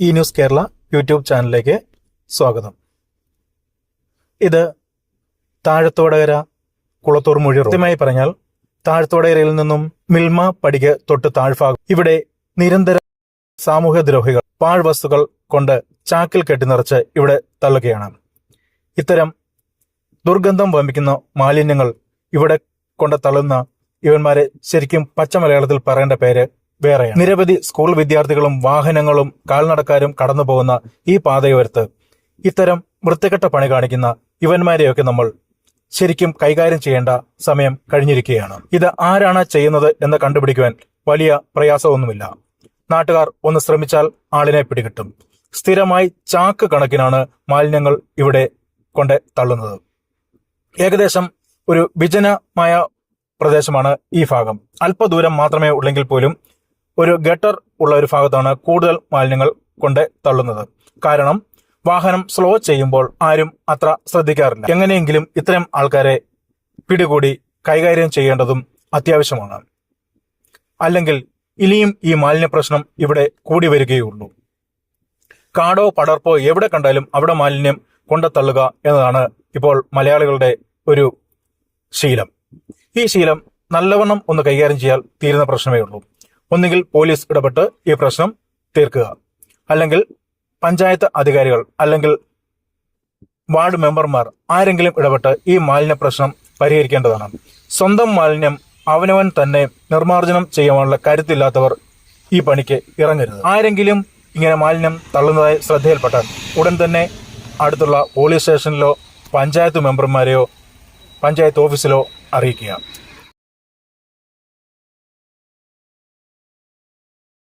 E news Kerala YouTube ചാനലിലേക്ക് സ്വാഗതം. ഇത് താഴത്തോടകര കുളത്തൂർ മൊഴി. കൃത്യമായി പറഞ്ഞാൽ താഴത്തോടകരയിൽ നിന്നും മിൽമ പടിക തൊട്ട് താഴ്ഭാഗം. ഇവിടെ നിരന്തര സാമൂഹ്യ ദ്രോഹികൾ പാഴ്വസ്തുക്കൾ കൊണ്ട് ചാക്കിൽ കെട്ടി നിറച്ച് ഇവിടെ തള്ളുകയാണ്. ഇത്തരം ദുർഗന്ധം വമിക്കുന്ന മാലിന്യങ്ങൾ ഇവിടെ കൊണ്ട് തള്ളുന്ന ഇവന്മാരെ ശരിക്കും പച്ച മലയാളത്തിൽ പറയേണ്ട പേര് വേറെയാണ്. നിരവധി സ്കൂൾ വിദ്യാർത്ഥികളും വാഹനങ്ങളും കാൽനടക്കാരും കടന്നു പോകുന്ന ഈ പാതയോരത്ത് ഇത്തരം വൃത്തികെട്ട പണി കാണിക്കുന്ന ഇവന്മാരെയൊക്കെ നമ്മൾ ശരിക്കും കൈകാര്യം ചെയ്യേണ്ട സമയം കഴിഞ്ഞിരിക്കുകയാണ്. ഇത് ആരാണ് ചെയ്യുന്നത് എന്ന് കണ്ടുപിടിക്കുവാൻ വലിയ പ്രയാസമൊന്നുമില്ല. നാട്ടുകാർ ഒന്ന് ശ്രമിച്ചാൽ ആളിനെ പിടികിട്ടും. സ്ഥിരമായി ചാക്ക് കണക്കിനാണ് മാലിന്യങ്ങൾ ഇവിടെ കൊണ്ട് തള്ളുന്നത്. ഏകദേശം ഒരു വിജനമായ പ്രദേശമാണ് ഈ ഭാഗം. അല്പദൂരം മാത്രമേ ഉള്ളെങ്കിൽ പോലും ഒരു ഗട്ടർ ഉള്ള ഒരു ഭാഗത്താണ് കൂടുതൽ മാലിന്യങ്ങൾ കൊണ്ട് തള്ളുന്നത്. കാരണം വാഹനം സ്ലോ ചെയ്യുമ്പോൾ ആരും അത്ര ശ്രദ്ധിക്കാറില്ല. എങ്ങനെയെങ്കിലും ഇത്തരം ആൾക്കാരെ പിടികൂടി കൈകാര്യം ചെയ്യേണ്ടതും അത്യാവശ്യമാണ്. അല്ലെങ്കിൽ ഇനിയും ഈ മാലിന്യ പ്രശ്നം ഇവിടെ കൂടി വരികയുള്ളൂ. കാടോ പടർപ്പോ എവിടെ കണ്ടാലും അവിടെ മാലിന്യം കൊണ്ടെത്തള്ളുക എന്നതാണ് ഇപ്പോൾ മലയാളികളുടെ ഒരു ശീലം. ഈ ശീലം നല്ലവണ്ണം ഒന്ന് കൈകാര്യം ചെയ്യാൻ തീരുന്ന പ്രശ്നമേ ഉള്ളൂ. ഒന്നുകിൽ പോലീസ് ഇടപെട്ട് ഈ പ്രശ്നം തീർക്കുക. അല്ലെങ്കിൽ പഞ്ചായത്ത് അധികാരികൾ അല്ലെങ്കിൽ വാർഡ് മെമ്പർമാർ ആരെങ്കിലും ഇടപെട്ട് ഈ മാലിന്യ പ്രശ്നം പരിഹരിക്കേണ്ടതാണ്. സ്വന്തം മാലിന്യം അവനവൻ തന്നെ നിർമ്മാർജനം ചെയ്യുവാനുള്ള കരുത്തില്ലാത്തവർ ഈ പണിക്ക് ഇറങ്ങരുത്. ആരെങ്കിലും ഇങ്ങനെ മാലിന്യം തള്ളുന്നതായി ശ്രദ്ധയിൽപ്പെട്ടാൽ ഉടൻ തന്നെ അടുത്തുള്ള പോലീസ് സ്റ്റേഷനിലോ പഞ്ചായത്ത് മെമ്പർമാരെയോ പഞ്ചായത്ത് ഓഫീസിലോ അറിയിക്കുക.